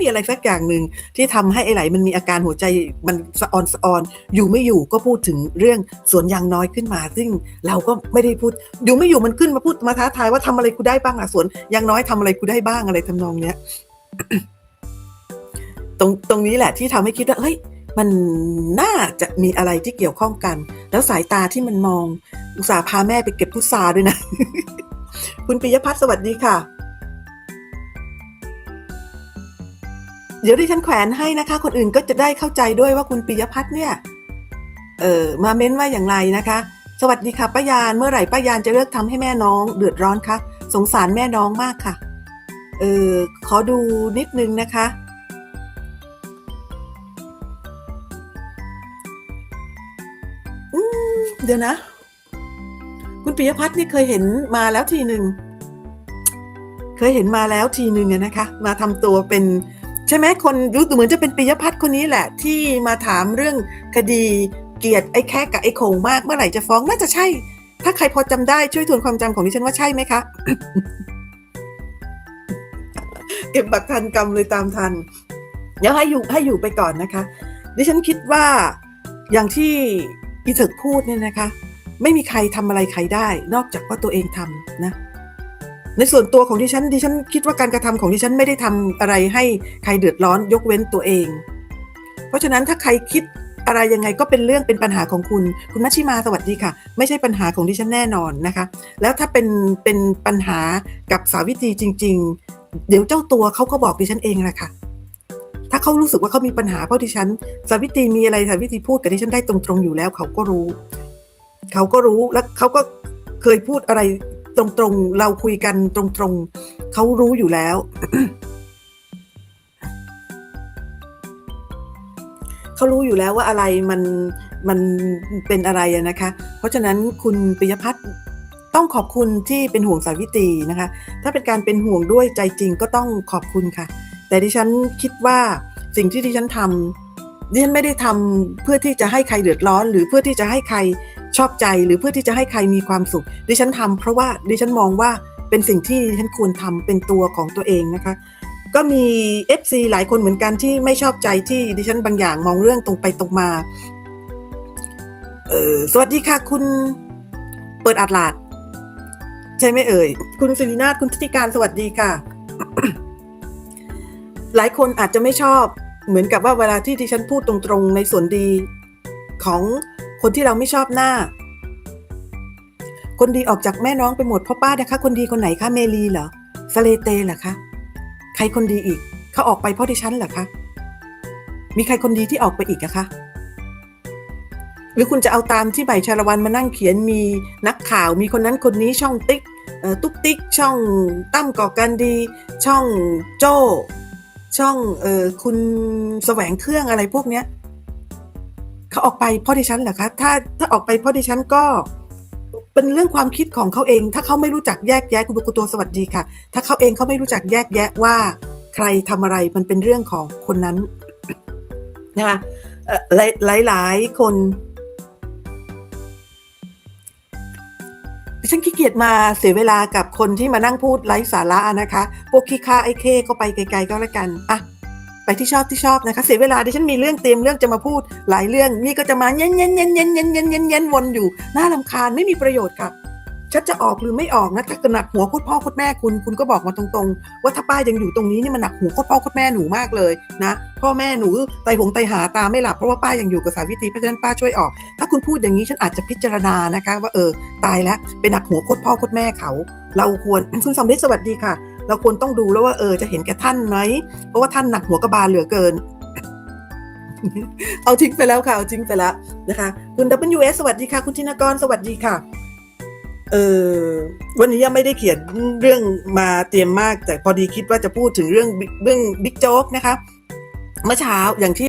มีอะไรสักอย่างหนึ่งที่ทำให้ไอ้ไหลมันมีอาการหัวใจมันสะออนสะออน อยู่ไม่อยู่ก็พูดถึงเรื่องสวนยางน้อยขึ้นมา ซึ่งเราก็ไม่ได้พูด อยู่ไม่อยู่มันขึ้นมาพูดมาท้าทายว่าทำอะไรกูได้บ้างอะสวนยางน้อยทำอะไรกูได้บ้างอะไรทำนองเนี้ยตรงตรงนี้แหละที่ทำให้คิดว่าเฮ้ยมันน่าจะมีอะไรที่เกี่ยวข้องกัน แล้วสายตาที่มันมอง อุตส่าห์พาแม่ไปเก็บพุทราด้วยนะ คุณปิยพัฒน์สวัสดีค่ะ เดี๋ยวดิฉันแขวนให้นะคะ คนอื่นก็จะได้เข้าใจด้วยว่าคุณปิยพัฒน์เนี่ย เออมาเม้นว่าอย่างไรนะคะ สวัสดีค่ะป้ายานเมื่อไหร่ป้ายานจะเลิกทำให้แม่น้องเดือดร้อนคะสงสารแม่น้องมากค่ะ เออขอดูนิดนึงนะคะอืมเดี๋ยวนะ คุณปิยพัฒน์นี่เคยเห็นมาแล้วทีหนึ่งเคยเห็นมาแล้วทีหนึ่งนะคะ มาทำตัวเป็น ใช่ไหมคนรู้เหมือนจะเป็นปิยพัฒน์คนนี้แหละ ที่มาถามเรื่องคดีเกียรติไอ้แค่กับไอ้โขงมากเมื่อไหร่จะฟ้องน่าจะใช่ ถ้าใครพอจำได้ช่วยทวนความจำของดิฉันว่าใช่ไหมคะเก็บบัตรทันกรรมเลยตามทันเดี๋ยวให้อยู่ให้อยู่ไปก่อนนะคะ ดิฉันคิดว่าอย่างที่อีเถิกพูดเนี่ยนะคะ ไม่มีใครทำอะไรใครได้ นอกจากว่าตัวเองทำนะ ในส่วนตัวของดิฉันดิฉันคิดว่าการกระทำของดิฉันไม่ได้ทำอะไรให้ใครเดือดร้อนยกเว้นตัวเอง เพราะฉะนั้นถ้าใครคิดอะไรยังไงก็เป็นเรื่องเป็นปัญหาของคุณ คุณมัชชิมาสวัสดีค่ะ ไม่ใช่ปัญหาของดิฉันแน่นอนนะคะ แล้วถ้าเป็นเป็นปัญหากับสาวิตรีจริง ๆ เดี๋ยวเจ้าตัวเขาก็บอกดิฉันเองแหละค่ะถ้าเขารู้สึกว่าเขามีปัญหาเพราะดิฉัน สาวิตรีมีอะไรสาวิตรีพูดกับดิฉันได้ตรงๆอยู่แล้วเขาก็รู้ เขาก็รู้แล้วเขาก็เคยพูดอะไร ตรงๆ เราคุยกันตรงๆ เขารู้อยู่แล้ว เขารู้อยู่แล้วว่าอะไรมันมันเป็นอะไรนะคะ เพราะฉะนั้นคุณปิยพัฒน์ต้องขอบคุณที่เป็นห่วงสาวิตรีนะคะ ถ้าเป็นการเป็นห่วงด้วยใจจริงก็ต้องขอบคุณค่ะ แต่ดิฉันคิดว่าสิ่งที่ดิฉันทำดิฉันไม่ได้ทำเพื่อที่จะให้ใครเดือดร้อน หรือเพื่อที่จะให้ใคร ชอบใจหรือเพื่อที่จะให้ใครมีความสุข ดิฉันทำเพราะว่าดิฉันมองว่าเป็นสิ่งที่ดิฉันควรทำเป็นตัวของตัวเองนะคะ ก็มี FC หลายคนเหมือนกันที่ไม่ชอบใจที่ดิฉันบางอย่างมองเรื่องตรงไปตรงมาเออสวัสดีค่ะคุณเปิดอัดลาด ใช่ไหมเอ่ย คุณสิรินาถคุณทิติการสวัสดีค่ะ หลายคนอาจจะไม่ชอบเหมือนกับว่าเวลาที่ดิฉันพูดตรงๆในส่วนดีของ คนที่เราไม่ชอบหน้า คนดีออกจากแม่น้องไปหมดพราะป้านะคะ คนดีคนไหนคะเมลีเหรอสเลเตเหรอคะใครคนดีอีกเขาออกไปเพราะดิฉันเหรอคะมีใครคนดีที่ออกไปอีกอะคะหรือคุณจะเอาตามที่ใบชาละวันมานั่งเขียนมีนักข่าวมีคนนั้นคนนี้ช่องติ๊กตุ๊กติ๊กช่องตั้มก่อการดี ช่องโจ้ช่องเออคุณแสวงเครื่องอะไรพวกเนี้ย เขาออกไปเพราะดิฉันเหรอคะถ้าถ้าออกไปเพราะดิฉันก็ เป็นเรื่องความคิดของเขาเอง ถ้าเขาไม่รู้จักแยกแยะคุณบุกุตัวสวัสดีค่ะ ถ้าเขาเองเขาไม่รู้จักแยกแยะว่า ใครทำอะไรมันเป็นเรื่องของคนนั้นนะคะหลายหลายหลายคนดิฉันขี้เกียจมาเสียเวลากับคนที่มานั่งพูดไร้สาระนะคะ พวกขี้ข้าไอ้เคก็ไปไกลๆก็แล้วกัน อะ ไปที่ชอบที่ชอบนะคะ เสียเวลาดิฉันมีเรื่องเตรียมเรื่องจะมาพูด หลายเรื่องนี่ก็จะมาเย็นเย็นเย็นเย็นเย็นเย็นเย็นเย็นวนอยู่น่าลำคาญไม่มีประโยชน์ค่ะชัดจะออกหรือไม่ออกนะถ้าหนักหัวโคตรพ่อโคตรแม่คุณคุณก็บอกมาตรงๆ ว่าถ้าป้ายังอยู่ตรงนี้นี่มันหนักหัวโคตรพ่อโคตรแม่หนูมากเลยนะพ่อแม่หนูไตหงไตหาตาไม่หลับเพราะว่าป้ายังอยู่กับสาวิตรีเพราะฉะนั้นป้าช่วยออก ถ้าคุณพูดอย่างนี้ฉันอาจจะพิจารณานะคะ ว่าเออตายแล้วเป็นหนักหัวโคตรพ่อโคตรแม่เขา เราควรคุณสำเร็จสวัสดีค่ะ เราควรต้องดูแล้วว่าเออจะเห็นแก่ท่านไหมเพราะว่าท่านหนักหัวกระบาลเหลือเกิน เอาทิ้งไปแล้วค่ะ เอาทิ้งไปแล้วนะคะ คุณ WS สวัสดีค่ะ คุณธินกรสวัสดีค่ะเออวันนี้ยังไม่ได้เขียนเรื่องมาเตรียมมาก แต่พอดีคิดว่าจะพูดถึงเรื่องเรื่องบิ๊กโจ๊กนะคะ เมื่อเช้าอย่างที่